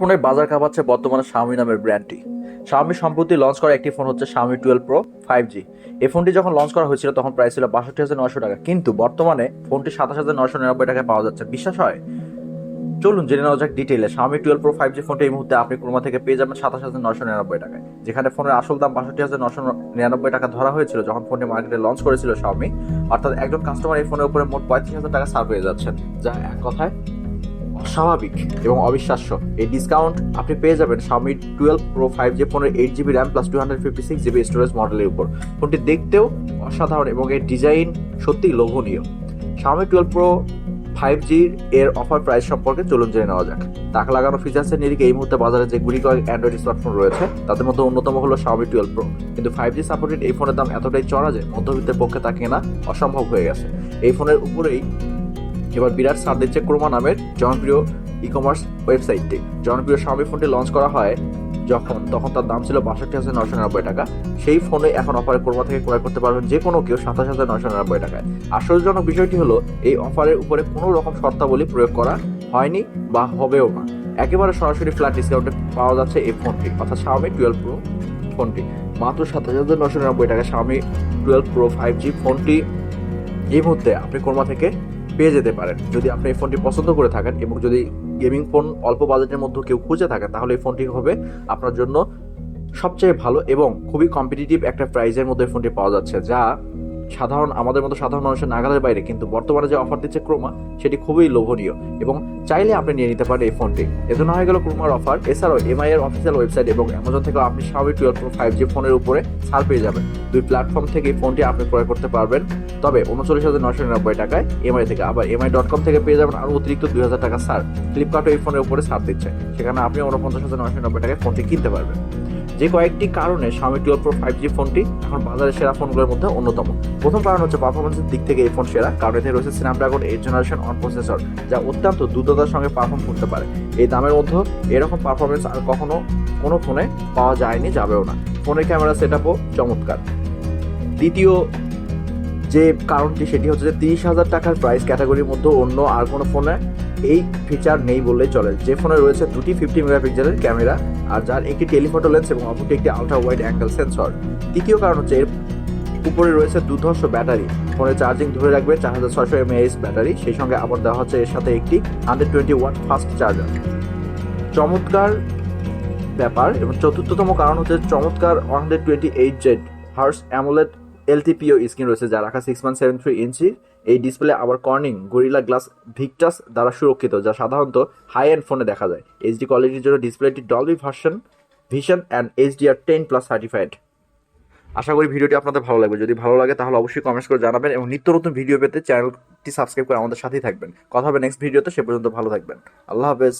স্মার্টফোনের বাজার কাঁপাচ্ছে বর্তমানে শাওমি নামের ব্র্যান্ডটি শাওমি সম্প্রতি লঞ্চ করা একটি ফোন হচ্ছে Xiaomi twelve pro five G এই ফোনটি যখন লঞ্চ করা হয়েছিল, তখন প্রাইস ছিল বাষট্টি হাজার নশো টাকা। কিন্তু বর্তমানে ফোনটি সাতাশ হাজার নশো নিরানব্বই টাকায় পাওয়া যাচ্ছে। বিশ্বাস হয়? চলুন জেনে নেওয়া যাক ডিটেইলে Xiaomi twelve pro five G ফোনটি এই মুহূর্তে আপনি ক্রোমা থেকে পেয়ে যাবেন সাতাশ হাজার নশো নিরানব্বই টাকায়। যেখানে ফোনের আসল দাম বাষট্টি হাজার নশো নিরানব্বই টাকা ধরা হয়েছিল, যখন ফোনটি মার্কেটে লঞ্চ করেছিল শাওমি অর্থাৎ একজন কাস্টমার এই ফোনের উপরে মোট পঁয়ত্রিশ হাজার টাকা সার্ভ হয়ে যাচ্ছেন যা এক কথায় অস্বাভাবিক এবং অবিশ্বাস্য। এই ডিসকাউন্ট আপনি পেয়ে যাবেন Xiaomi twelve pro five G ফোনের eight GB RAM plus two hundred fifty six GB storage মডেলের উপর। ফোনটি দেখতেও অসাধারণ এবং এর ডিজাইন সত্যিই লোভনীয়। শাওমি টুয়েলভ প্রো ফাইভ জির এর অফার প্রাইস সম্পর্কে চলুন জেনে নেওয়া যাক। তাক লাগানো ফিচার্সের নিরিখে এই মুহূর্তে বাজারে যেগুলি কয়েক অ্যান্ড্রয়েড স্মার্টফোন রয়েছে, তাদের মধ্যে অন্যতম হলো শাওমি টুয়েলভ প্রো কিন্তু ফাইভ জি সাপোর্টেড এই ফোনের দাম এতটাই চড়া যে মধ্যবিত্তের পক্ষে তা কেনা অসম্ভব হয়ে গেছে। এই ফোনের উপরেই এবার বিরাট ছাড় দিচ্ছে ক্রোমা নামের জনপ্রিয় ই কমার্স ওয়েবসাইটটি জনপ্রিয় স্বামী ফোনটি লঞ্চ করা হয় যখন, তখন তার দাম ছিল বাষট্টি হাজার নশো নিরানব্বই টাকা। সেই ফোনে এখন অফারে ক্রোমা থেকে ক্রয় করতে পারবেন যে কোনো কেউ সাতাশ হাজার নশো নিরানব্বই টাকায়। আশ্চর্যজনক বিষয়টি হলো, এই অফারের উপরে কোনো রকম শর্তাবলী প্রয়োগ করা হয়নি বা হবেও না। একেবারে সরাসরি ফ্ল্যাট ডিসকাউন্টে পাওয়া যাচ্ছে এই ফোনটি অর্থাৎ শাওমি টুয়েলভ প্রো ফোনটি মাত্র সাতাশ হাজার নশো নিরানব্বই টাকা Xiaomi twelve pro five G ফোনটি এই মুহূর্তে আপনি কোরমা থেকে পেয়ে যেতে পারেন। যদি আপনি এই ফোনটি পছন্দ করে থাকেন এবং যদি গেমিং ফোন অল্প বাজেটের মধ্যে কেউ খুঁজে থাকেন তাহলে এই ফোনটি হবে আপনার জন্য সবচেয়ে ভালো এবং খুবই কম্পিটিটিভ একটা প্রাইজের মধ্যে ফোনটি পাওয়া যাচ্ছে, যা সাধারণ, আমাদের মতো সাধারণ মানুষের নাগালের বাইরে, কিন্তু বর্তমানে যে অফার দিচ্ছে ক্রোমা, সেটি খুবই লোভনীয়। এবং চাইলে আপনি নিয়ে নিতে পারেন এই ফোনটি। এজন্য হয়ে গেল ক্রোমার অফার এছাড়াও এমআই এর অফিসিয়াল ওয়েবসাইট এবং অ্যামাজন থেকেও আপনি স্বাভাবিক টুয়েলভ প্রো ফাইভ জি ফোনের উপরে ছাড় পেয়ে যাবেন। দুই প্ল্যাটফর্ম থেকে ফোনটি আপনি ক্রয় করতে পারবেন। তবে উনচল্লিশ হাজার নশো নিরানব্বই টাকায় এমআই থেকে, আবার এমআই ডট কম থেকে পেয়ে যাবেন আরও অতিরিক্ত দুই হাজার টাকা ছাড়। ফ্লিপকার্টও এই ফোনের উপরে ছাড় দিচ্ছে। সেখানে আপনি উনপঞ্চাশ হাজার নশো নিরানব্বই টাকায় ফোনটি কিনতে পারবেন। যে কয়েকটি কারণে Xiaomi 12 Pro 5G ফোনটি এখন বাজারের সেরা ফোনগুলোর মধ্যে অন্যতম। প্রথম কারণ হচ্ছে পারফরমেন্সের দিক থেকে এই ফোন সেরা, কারণ এতে রয়েছে Snapdragon eight generation one processor যা অত্যন্ত দ্রুততার সঙ্গে পারফর্ম করতে পারে। এই দামের মধ্যে এরকম পারফরমেন্স আর কখনো কোনো ফোনে পাওয়া যায়নি, যাবেও না। ফোনের ক্যামেরা সেট আপও চমৎকার। দ্বিতীয় যে কারণটি, সেটি হচ্ছে যে তিরিশ হাজার টাকার প্রাইস ক্যাটাগরির মধ্যে অন্য আর কোনো ফোনে এই ফিচার নেই বললেই চলে। যে ফোনে রয়েছে দুটি ফিফটি মেগাপিক্সেলের ক্যামেরা আর যার একটি টেলিফটো লেন্স এবং অপরটি একটি আলট্রা ওয়াইড অ্যাঙ্গেল সেন্সর তৃতীয় কারণ হচ্ছে এর উপরে রয়েছে দুর্ধর্ষ ব্যাটারি। ফোনে চার্জিং ধরে রাখবে চার হাজার ছয়শো এমএএইচ ব্যাটারি। সেই সঙ্গে আবার দেওয়া হচ্ছে এর সাথে একটি hundred twenty watt fast charger চমৎকার ব্যাপার এবং চতুর্থতম কারণ হচ্ছে চমৎকার one hundred twenty eight Z hertz AMOLED LTPO screen রয়েছে যা রাখা six point seven three inch এই ডিসপ্লে আবার কর্নিং গরিলা গ্লাস ভিকটাস দ্বারা সুরক্ষিত, যা সাধারণত হাই অ্যান্ড ফোনে দেখা যায়। এইচডি কোয়ালিটির জন্য ডিসপ্লেটি Dolby version vision and HDR ten plus certified আশা করি ভিডিওটি আপনাদের ভালো লাগবে। যদি ভালো লাগে, তাহলে অবশ্যই কমেন্টস করে জানাবেন এবং নিত্য নতুন ভিডিও পেতে চ্যানেলটি সাবস্ক্রাইব করে আমাদের সাথেই থাকবেন। কথা হবে নেক্সট ভিডিওতে সে পর্যন্ত ভালো থাকবেন। আল্লাহ হাফেজ।